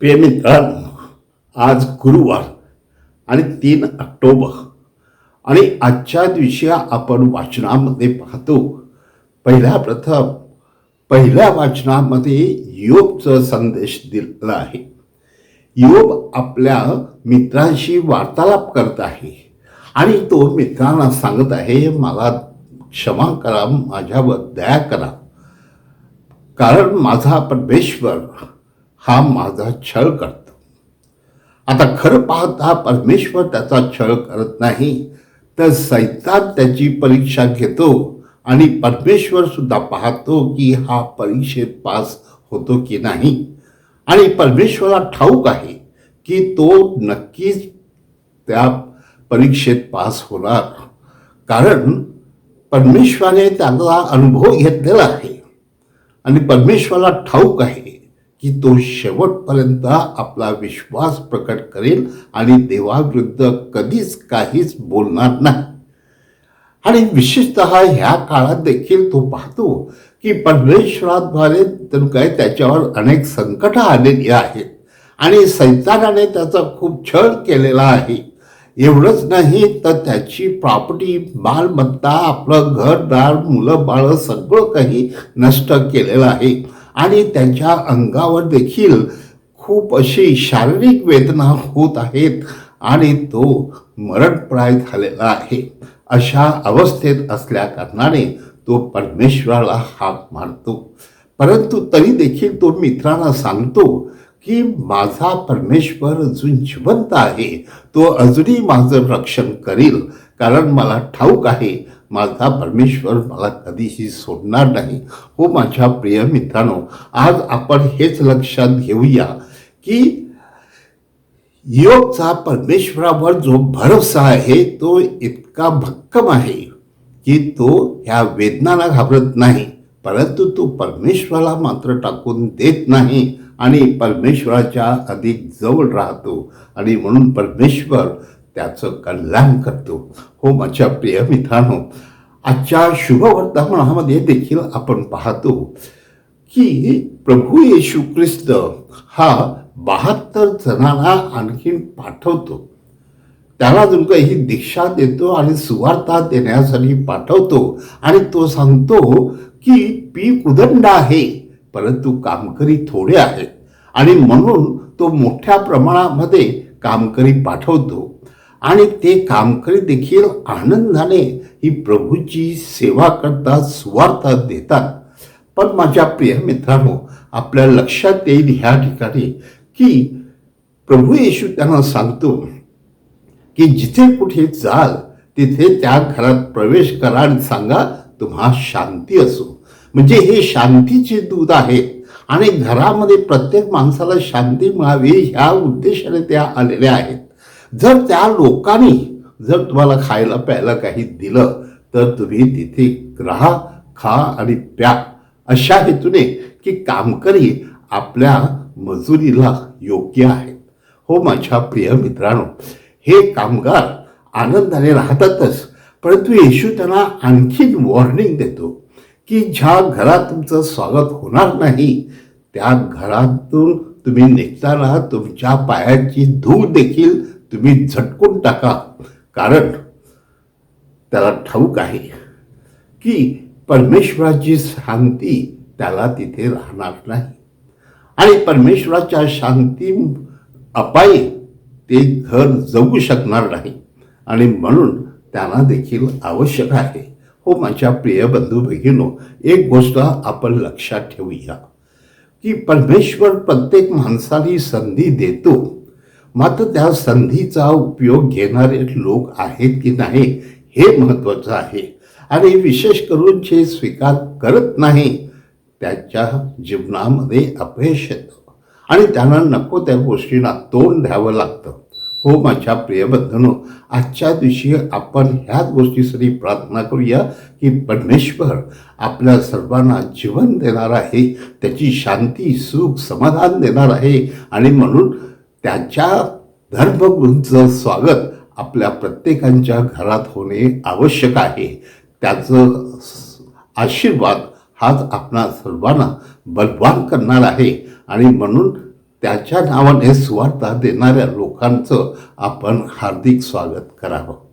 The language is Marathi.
प्रिय मित्रांनो आज गुरुवार आणि तीन ऑक्टोबर. आणि आजच्या दिवशी आपण वाचनामध्ये पाहतो. पहिल्या प्रथम पहिल्या वाचनामध्ये योगचा संदेश दिलेला आहे. योग आपल्या मित्रांशी वार्तालाप करत आहे. आणि तो मित्रांना सांगत आहे मला क्षमा करा माझ्यावर दया करा. कारण माझा परमेश्वर हा माझा छळ करतो. आता खरं पाहता परमेश्वर त्याचा छळ करत नाही तर सैतान त्याची परीक्षा घेतो आणि परमेश्वर सुद्धा पाहतो की हा परीक्षेत पास होतो की नाही. आणि परमेश्वराला ठाऊक आहे की तो नक्कीच त्या परीक्षेत पास होणार. कारण परमेश्वराने त्याचा अनुभव घेतलेला आहे आणि परमेश्वराला ठाऊक आहे की तो शेवटपर्यंत आपला विश्वास प्रकट करेल आणि देवाविरुद्ध कधीच काहीच बोलणार नाही. आणि विशेषत ह्या काळात देखील तो पाहतो की परमेश्वराद्वारे तर काय त्याच्यावर अनेक संकट आलेली आहेत आणि सैतानाने त्याचा खूप छळ केलेला आहे. एवढंच नाही तर त्याची प्रॉपर्टी मालमत्ता आपलं घरदार मुलं बाळं सगळं काही नष्ट केलेलं आहे. आणि त्यांच्या अंगावर देखील खूप अशी शारीरिक वेदना होत आहेत आणि तो मरणप्राय झालेला आहे. अशा अवस्थेत असल्या कारणाने तो परमेश्वराला हाक मारतो. परंतु तरी देखील तो मित्रांना सांगतो की माझा परमेश्वर अजून जिवंत आहे. तो अजूनही माझं रक्षण करील कारण मला ठाऊक आहे माझा परमेश्वर मला कधीही सोडणार नाही. हो माझ्या प्रिय मित्रांनो आज आपण हेच लक्षात घेऊया की योगचा परमेश्वरावर जो भरोसा आहे तो इतका भक्कम आहे की तो ह्या वेदनाला घाबरत नाही. परंतु तो परमेश्वराला मात्र टाकून देत नाही आणि परमेश्वराच्या अधिक जवळ राहतो. आणि म्हणून परमेश्वर त्याचं कल्याण करतो. हो माझ्या प्रिय मित्रांनो आजच्या शुभवर्तमानामध्ये देखील आपण पाहतो की प्रभू येशू ख्रिस्त हा बहात्तर जणांना आणखीन पाठवतो. त्याला अजून काही दीक्षा देतो आणि सुवार्ता देण्यासाठी पाठवतो. आणि तो सांगतो की पीक उदंड आहे परंतु कामकरी थोडे आहेत. आणि म्हणून तो मोठ्या प्रमाणामध्ये कामकरी पाठवतो. आणि ते कामकरी देखील आनंदाने ही प्रभूची सेवा करतात सुवार्ता देतात. पण माझ्या प्रिय मित्रांनो आपल्या लक्षात येईल ह्या ठिकाणी की प्रभू येशू त्यांना सांगतो की जिथे कुठे जाल तिथे त्या घरात प्रवेश करा आणि सांगा तुम्हा शांती असो. म्हणजे हे शांतीचे दूध आहे आणि घरामध्ये प्रत्येक माणसाला शांती मिळावी ह्या उद्देशाने त्या आलेल्या आहेत. जर त्या लोकांनी जर तुम्हाला खायला प्यायला काही दिलं तर तुम्ही तिथे राहा खा आणि प्या. अशा हेतूने की कामकरी आपल्या मजुरीला योग्य आहेत. हो माझ्या प्रिय मित्रांनो हे कामगार आनंदाने राहतातच परंतु येशू त्यांना आणखीन वॉर्निंग देतो की ज्या घरात तुमचं स्वागत होणार नाही त्या घरातून तुम्ही निघताना तुमच्या पायाची धूळ देखील तुम्ही झटकून टाका. कारण त्याला ठाऊक आहे की परमेश्वराची शांती त्याला तिथे राहणार नाही. आणि परमेश्वराच्या शांती अपायी ते घर जगू शकणार नाही. आणि म्हणून त्यांना देखील आवश्यक आहे. हो माझ्या प्रिय बंधू भगिनो एक गोष्ट आपण लक्षात ठेवूया की परमेश्वर प्रत्येक माणसाला संधी देतो. मात्र त्या संधीचा उपयोग घेणारे लोक आहेत की नाही हे महत्त्वाचं आहे. आणि विशेष करून जे स्वीकार करत नाही त्याच्या जीवनामध्ये अपयश येतं. आणि त्यांना नको त्या गोष्टींना तोंड द्यावं लागतं. हो माझ्या प्रियबंधनो आजच्या दिवशी आपण ह्याच गोष्टीसाठी प्रार्थना करूया की परमेश्वर आपल्या सर्वांना जीवन देणार आहे त्याची शांती सुख समाधान देणार आहे. आणि म्हणून त्याच्या धर्मगुरूंचं स्वागत आपल्या प्रत्येकांच्या घरात होणे आवश्यक आहे. त्याचं आशीर्वाद हाच आपणा सर्वांना बलवान करणार आहे. आणि म्हणून त्याच्या नावाने सुवार्ता देणाऱ्या लोकांचं आपण हार्दिक स्वागत करावं.